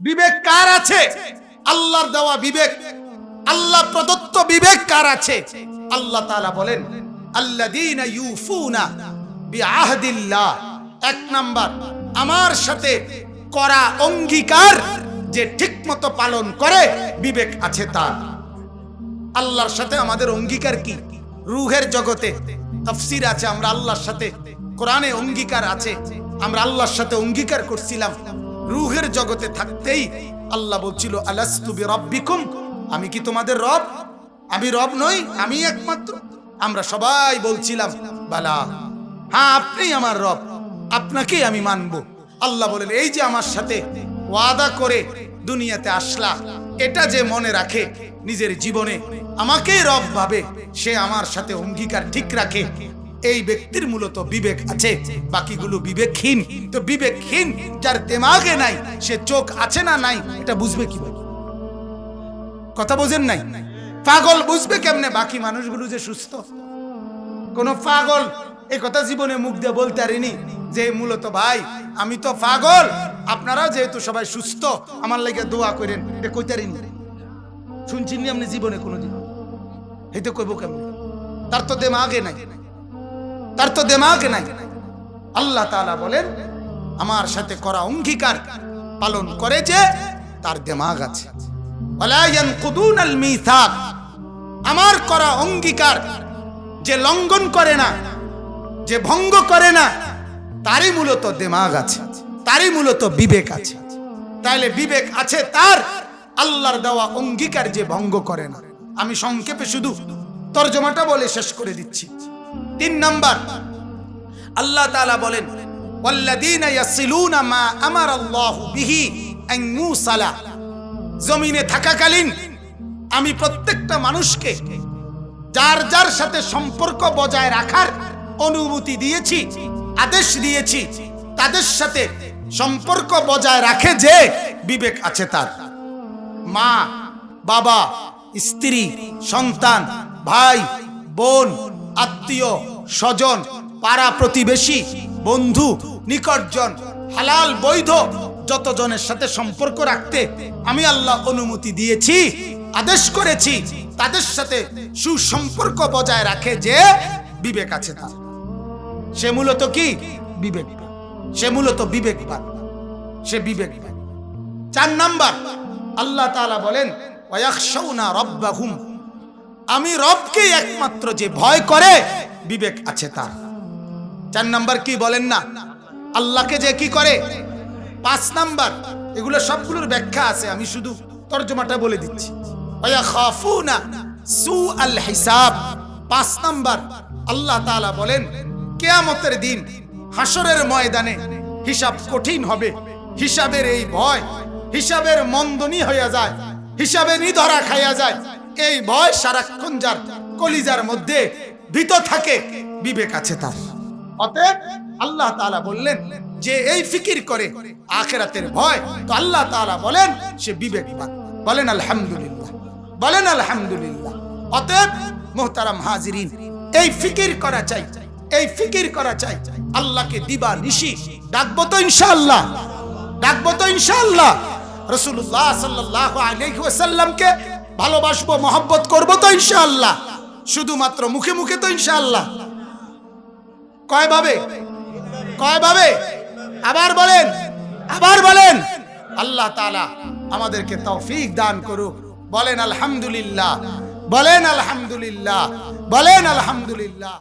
বিবেক কার আছে? আল্লাহর দেওয়া বিবেক আল্লাহ প্রদত্ত বিবেক কার আছে? আল্লাহ তাআলা বলেন, আল্লাযীনা ইউফুনা বিআহদিল্লাহ। এক নাম্বার, আমার সাথে করা অঙ্গীকার যে ঠিকমতো পালন করে, বিবেক আছে তার। আল্লাহর সাথে আমাদের অঙ্গীকার কি? রুহের জগতে তফসির আছে, আমরা আল্লাহর সাথে কোরআনে অঙ্গীকার আছে, আমরা আল্লাহর সাথে অঙ্গীকার করছিলাম। রুহের জগতে থাকতেই আল্লাহ বলছিল, আলাস্তু বিরাব্বিকুম? আমি কি তোমাদের রব? আমি রব নই, আমি একমাত্র। আমরা সবাই বলছিলাম, বালা হ্যাঁ আপনি আমার রব, আপনাকেই আমি মানব। আল্লাহ বলেন এই যে আমার সাথে ওয়াদা করে দুনিয়াতে আসলা, এটা যে মনে রাখে নিজের জীবনে, আমাকেই রব ভাবে, সে আমার সাথে অঙ্গীকার ঠিক রাখে এই ব্যক্তির মূলত বিবেক আছে। বাকিগুলো বিবেকহীন। তো বিবেকহীন, যার দেমাগে নাই, সে চোখ আছে না নাই, এটা বুঝবে কীভাবে? কথা বোঝেন নাই? পাগল বুঝবে কেমনে? বাকি মানুষগুলো যে সুস্থ। কোন পাগল এই কথা জীবনে মুখ দিয়ে বলতে পারিনি যে, মূলত ভাই, আমি তো পাগল। আপনারা যেহেতু সবাই সুস্থ, আমার লাগে দোয়া করেন। এটা কইতে পারিনি। শুনছেন আপনি জীবনে কোনোদিন? তো কইব কেমন? তার তো দেমাগে নাই। তার তো দেমাগ নাই। আল্লাহ তালা বলেন, আমার সাথে করা অঙ্গীকার পালন করে যে তার দেমাগ আছে। আমার করা অঙ্গীকার যে লঙ্ঘন করে না, যে ভঙ্গ করে না, তারই মূলত দেমাগ আছে, তারই মূলত বিবেক আছে। তাইলে বিবেক আছে তার, আল্লাহর দেওয়া অঙ্গীকার যে ভঙ্গ করে না। আমি সংক্ষেপে শুধু তর্জমাটা বলে শেষ করে দিচ্ছি। তিন নাম্বার। আল্লাহ তালা বলেন মা আমারা আল্লাহু বিহি জমিনে থাকাকালীন আমি প্রত্যেকটা মানুষকে যার যার সাথে সম্পর্ক বজায় রাখার অনুমতি দিয়েছি, আদেশ দিয়েছি, তাদের সাথে সম্পর্ক বজায় রাখে যে বিবেক আছে তার। মা, বাবা, স্ত্রী, সন্তান, ভাই, বোন আত্মীয়, স্বজন, পাড়া প্রতিবেশী, বন্ধু, নিকটজন, হালাল বৈধ, যতজনের সাথে সম্পর্ক রাখতে আমি আল্লাহ অনুমতি দিয়েছি, আদেশ করেছি, তাদের সাথে সুসম্পর্ক বজায় রাখে যে বিবেক আছে তার। সে মূলত কি? বিবেক সে মূলত বিবেকবান সে বিবেকবান চার নাম্বার, আল্লাহ তাআলা বলেন, ওয়ায়াখশাউনা রাব্বাহুম। আমি রবকে একমাত্র যে ভয় করে, বিবেক আছে তার। চার নাম্বার কি বলেন না? আল্লাহকে যে কি করে? পাঁচ নাম্বার, এগুলো সবগুলোর ব্যাখ্যা আছে, আমি শুধু তর্জমাটা বলে দিচ্ছি। হিসাব। পাঁচ নাম্বার, আল্লাহ তাআলা বলেন, কেয়ামতের দিন হাসরের ময়দানে হিসাব কঠিন হবে। হিসাবের এই ভয়, হিসাবের মন্দনী হইয়া যায়, হিসাবে নিধরা খাইয়া যায়। এই ভয় সারাক্ষণ যার কলিজার মধ্যে ভীত থাকে, বিবেক আছে তার। অতএব আল্লাহ তাআলা বললেন, যে এই ফিকির করে আখেরাতের ভয়, তো আল্লাহ তাআলা বলেন, সে বিবেকবান। বলেন, আলহামদুলিল্লাহ। বলেন, আলহামদুলিল্লাহ। অতএব মোহতারাম হাজিরিন, এই ফিকির করা চাই, এই ফিকির করা চাই। আল্লাহকে দিবা নিশি, ডাকবো তো ইনশাআল্লাহ, ডাকবো তো ইনশাআল্লাহ। রসুল্লাহ সাল্লাহ আলাইহি ওয়াসাল্লামকে ভালোবাসবো, মহব্বত করব তো ইনশাআল্লাহ। শুধুমাত্র মুখে মুখে তো ইনশাআল্লাহ। কয় ভাবে? কয় ভাবে? আবার বলেন আবার বলেন। আল্লাহ তালা আমাদেরকে তৌফিক দান করুক। বলেন আলহামদুলিল্লাহ বলেন আলহামদুলিল্লাহ বলেন আলহামদুলিল্লাহ।